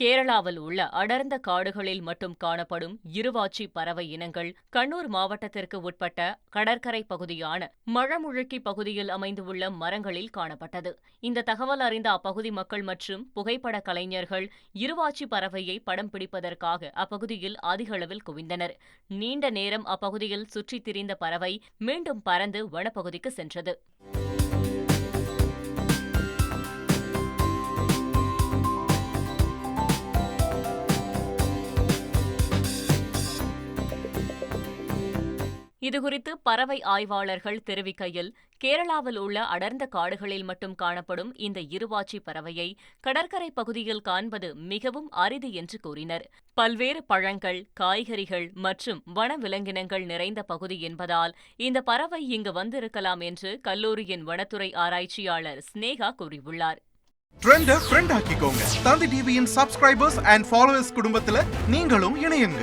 கேரளாவில் உள்ள அடர்ந்த காடுகளில் மட்டும் காணப்படும் இருவாச்சி பறவை இனங்கள் கண்ணூர் மாவட்டத்திற்கு உட்பட்ட கடற்கரை பகுதியான மழமுழுக்கி பகுதியில் அமைந்துள்ள மரங்களில் காணப்பட்டது. இந்த தகவல் அறிந்த அப்பகுதி மக்கள் மற்றும் புகைப்பட கலைஞர்கள் இருவாச்சி பறவையை படம் பிடிப்பதற்காக அப்பகுதியில் அதிக அளவில் குவிந்தனர். நீண்ட நேரம் அப்பகுதியில் சுற்றித் திரிந்த பறவை மீண்டும் பறந்து வனப்பகுதிக்கு சென்றது. இதுகுறித்து பறவை ஆய்வாளர்கள் தெரிவிக்கையில் கேரளாவில் உள்ள அடர்ந்த காடுகளில் மட்டும் காணப்படும் இந்த இருவாச்சி பறவையை கடற்கரை பகுதியில் காண்பது மிகவும் அரிது என்று கூறினர். பல்வேறு பழங்கள் காய்கறிகள் மற்றும் வனவிலங்கினங்கள் நிறைந்த பகுதி என்பதால் இந்த பறவை இங்கு வந்திருக்கலாம் என்று கல்லூரியின் வனத்துறை ஆராய்ச்சியாளர் ஸ்னேகா கூறியுள்ளார். ட்ரெண்ட ஃப்ரெண்ட் ஆக்கிக்கோங்க. தந்தி டிவியின் சப்ஸ்கிரைபர்ஸ் அண்ட் ஃபாலோவர்ஸ் நீங்களும் இணையுங்க.